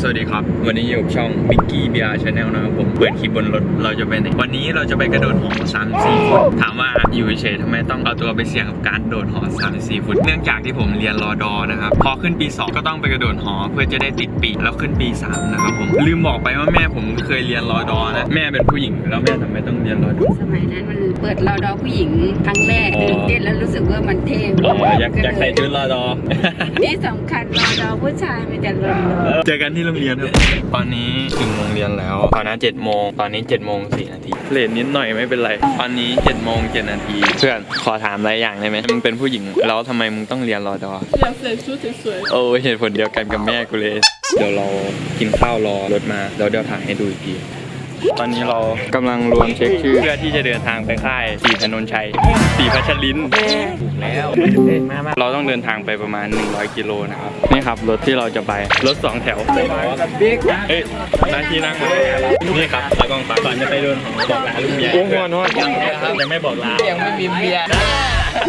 สวัสดีครับ วันนี้อยู่กับช่อง Mickey BR Channel นะครับผม เปิดคลิปบนรถ เราจะไปไหน วันนี้เราจะไปกระโดดหอ3 4ฟุต ถามว่าอยู่เฉยๆทำไมต้องเอาตัวไปเสี่ยงกับการโดดหอ3 4ฟุต เนื่องจากที่ผมเรียนรอดอนะครับ พอขึ้นปี 2 ก็ต้องไปกระโดดหอเพื่อจะได้ติดปีกแล้วขึ้นปี 3 นะครับผม ลืมบอกไปว่าแม่ผมเคยเรียนรอดอนะ แม่เป็นผู้หญิง แล้วแม่ทำไมต้องเรียนรอดอสมัยนั้นมันเปิดรอดอผู้หญิงครั้งแรกอ๋อตื่นเต้นแล้วรู้สึกว่ามันเท่อ๋ออยากอยากใส่ชุดรอดอที่สำคัญรอดอผู้ชายมันจะรอดอเจอกันที่โรงเรียนครับ ตอนนี้ถึงโรงเรียนแล้วตอนนั้นเจ็ดโมงตอนนี้เจ็ดโมงสี่นาทีเลทนิดหน่อยไม่เป็นไร ตอนนี้เจ็ดโมงเจ็ดนาทีเพื่อนขอถามอะไรอย่างได้ไหมมึงเป็นผู้หญิงแล้วทำไมมึงต้องเรียนรอดออยากใส่ชุดสวยโอ้ยเหตุผลเดียวกันกับแม่กูเลย เดี๋ยวเรากินข้าวรอรถมาเดี๋ยวเดี๋ยวถ่ายให้ดูอีกที ตอนนี้เรากำลังรวมเช็คชื่อ เพื่อที่จะเดินทางไปค่ายสีถนนชัยสีพัชรินทร์ถูกแล้วเราต้องเดินทางไปประมาณ 100 กิโลนะครับ นี่ครับรถที่เราจะไป รถสองแถวเอ้ยตาที่นั่งนี่ครับตากล้องตาก่อนจะไปเดินของบอกลาลุงใหญ่โอ้โหนอนยังไม่บอกลายังไม่มีเบียร์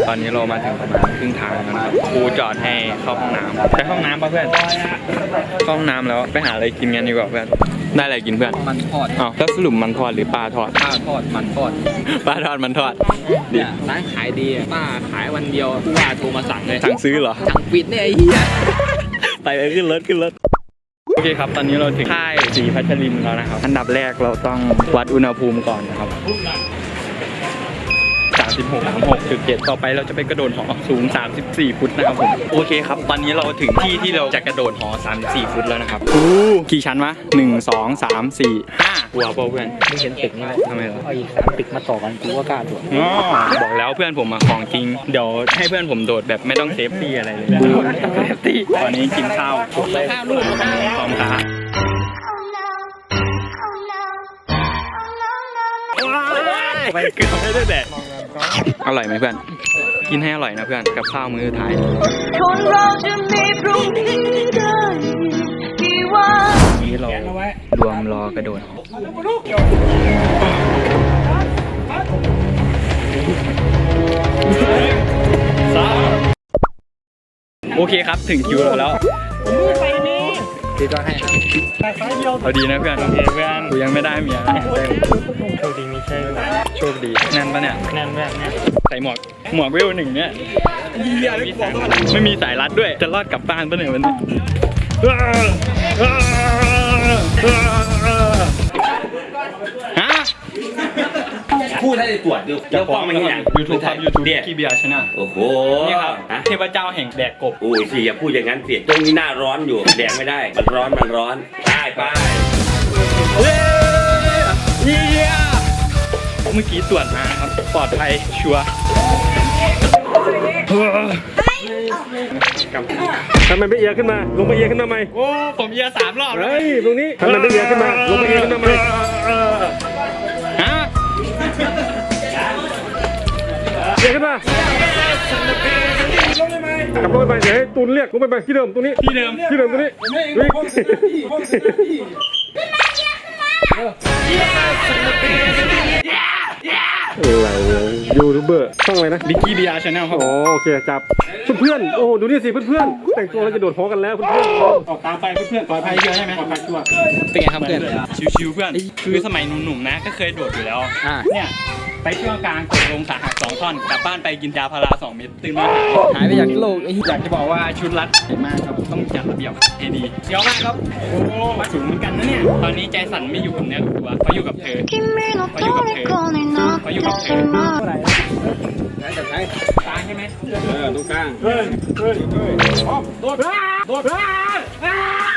ตอนนี้เรามาถึงประมาณครึ่งทางแล้วนะครับครูจอดให้เข้าห้องน้ำไปห้องน้ำป่ะเพื่อนเข้าห้องน้ำแล้วไปหาอะไรกินกันดีกว่าเพื่อน ได้อะไรกินเพื่อนมันทอดอ้าวแล้วสรุปมันทอดหรือปลาทอดข้าวทอดมันทอดปลาทอดมันทอดดิเนี่ยร้านขายดีอะป้าขายวันเดียวผู้ว่าโทรมาสั่งเลยสั่งซื้อเหรอ สั่งปิดเนี่ยไอ้เหี้ยไปเลยขึ้นรถขึ้นรถโอเคครับ ตอนนี้เราถึงค่ายสีพัชรินทร์แล้วนะครับ อันดับแรกเราต้องวัดอุณหภูมิก่อนนะครับ 36 36.7 ต่อไปเราจะไปกระโดดหอสูง 34 ฟุตนะครับผมโอเคครับ ตอนนี้เราถึงที่ที่เราจะกระโดดหอ 34 ฟุตแล้วนะครับอู้กี่ชั้นวะ1 2 3 4 5กลัวเปล่าเพื่อนไม่เห็นตึกนี่เลยทำไมเหรอเอาอีกสามตึกมาต่อกันกูก็กล้าตัวอ๋อบอกแล้วเพื่อนผมมาของจริง เดี๋ยวให้เพื่อนผมโดดแบบไม่ต้องเซฟตี้อะไรเลยไม่ต้องเซฟตี้ตอนนี้กินข้าวข้าวลูกพร้อมตา Oh no. Oh no, no. ไปเกือบไม่ได้แดด อร่อยไหมเพื่อน กินให้อร่อยนะเพื่อน กับข้าวมื้อท้าย คนเราจะมีพรุ่งนี้ได้กี่วันนี้เรารวมรอกระโดดโอเคครับถึงคิวเราแล้ว พี่ก็ให้ครับเอาดีนะเพื่อนโอเคเพื่อนกูยังไม่ได้เมียโชคดีไม่ใช่โชคดีแน่นปะเนี่ยแน่นแบบนี้ใส่หมวกหมวกเวลหนึ่งเนี่ยไม่มีสายรัดไม่มีสายรัดด้วยจะรอดกลับบ้านปะเนี่ยวันนี้ พูดให้ตรวจดูจะฟ้องมันเนี่ยยูทูบครับยูทูบเนี่ยที่เบียร์ชนะโอ้โหนี่ครับฮะเทพเจ้าแห่งแดกกบโอ้ยสิอย่าพูดอย่างนั้นสิตรงนี้หน้าร้อนอยู่แดงไม่ได้มันร้อนมันร้อนได้ไปเย้เยี่ยเมื่อกี้ตรวจมาครับปลอดภัยชัวร์ทำไมไม่เอียงขึ้นมา ลงไปเอียงขึ้นมาไหมโอ้ผมเยียสามรอบแล้วเฮ้ยตรงนี้ทำไมไม่เอียงขึ้นมา ลงไปเอียงขึ้นมาไหม เอียงขึ้นมากลับลงไปไปเดี๋ยวให้ตูนเรียกลงไปไปที่เดิมตรงนี้ที่เดิมที่เดิมตรงนี้อะไรเนี่ยยูทูบเบอร์ช่องอะไรนะลิกกี้เบียร์ชาแนลครับอ๋อโอเคจับ เพื่อนๆโอ้โหดูนี่สิเพื่อนๆแต่งตัวแล้วจะโดดหอกันแล้วเพื่อนๆออกตามไปเพื่อนๆปลอดภัยเยอะใช่ไหมปลอดภัยชัวร์ เป็นไงครับเพื่อน ชิวๆเพื่อน คือสมัยหนุ่มๆนะ ก็เคยโดดอยู่แล้ว อ่า เนี่ย ไปช่วงกลางกดลงขาหักสองท่อน กลับบ้านไปกินยาพาราสองเม็ดตื่นมา หายไปจากโลกไอ้เหี้ย อยากจะบอกว่าชุดรัดใหญ่มากครับ ต้องจัดระเบียบให้ดีเดี๋ยวมากครับ โอ้มาถึงเหมือนกันนะเนี่ย ตอนนี้ใจสั่นไม่อยู่กับเนื้อกับตัวเขาอยู่กับเธอ 君の虜になってしまう ตาใช่ไหมส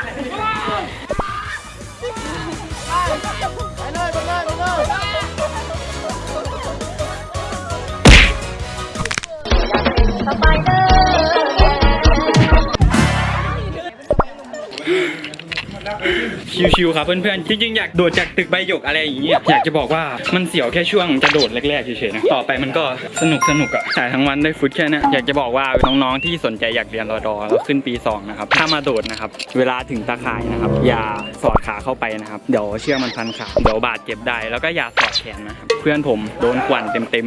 ชิวๆครับเพื่อนๆจริงๆอยากโดดจากตึกใบหยกอะไรอย่างเงี้ยอยากจะบอกว่ามันเสียวแค่ช่วงจะโดดแรกๆเฉยๆนะต่อไปมันก็สนุกสนุกๆอะถ่ายทั้งวันได้ฟุตแค่เนี้ยอยากจะบอกว่าน้องๆที่สนใจอยากเรียนรอดอแล้วขึ้นปี2นะครับถ้ามาโดดนะครับเวลาถึงตาข่ายนะครับ อย่าสอดขาเข้าไปนะครับเดี๋ยวเชือกมันพันขาเดี๋ยวบาดเจ็บได้ แล้วก็อย่าสอดแขนนะครับเพื่อนผมโดนกวนเต็ม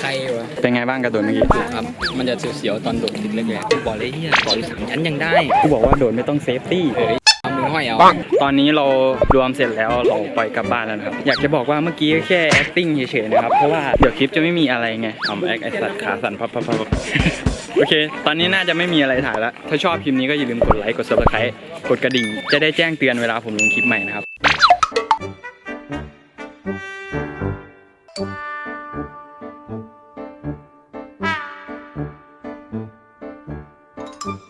ใครวะๆเป็นไงบ้างกระโดดเมื่อกี้ครับมันจะเสียวๆตอนโดดตึกแรกๆบอกเลยเหี้ยต่ออีกสามชั้นยังได้กูบอกว่าโดดไม่ต้องเซฟตี้เอ้ยเอา มือห้อยเอาตอนนี้เรารวมเสร็จแล้วเราปล่อยกลับบ้านแล้วนะครับ อยากจะบอกว่าเมื่อกี้แค่ acting เฉยๆนะครับ เพราะว่าเดี๋ยวคลิปจะไม่มีอะไรไงทำแอคไอสัตว์ขาสั่นพับพับพับโอเค ตอนนี้น่าจะไม่มีอะไรถ่ายแล้วถ้าชอบคลิปนี้ก็อย่าลืมกดไลค์ กด subscribe กดกระดิ่ง จะได้แจ้งเตือนเวลาผมลงคลิปใหม่นะครับ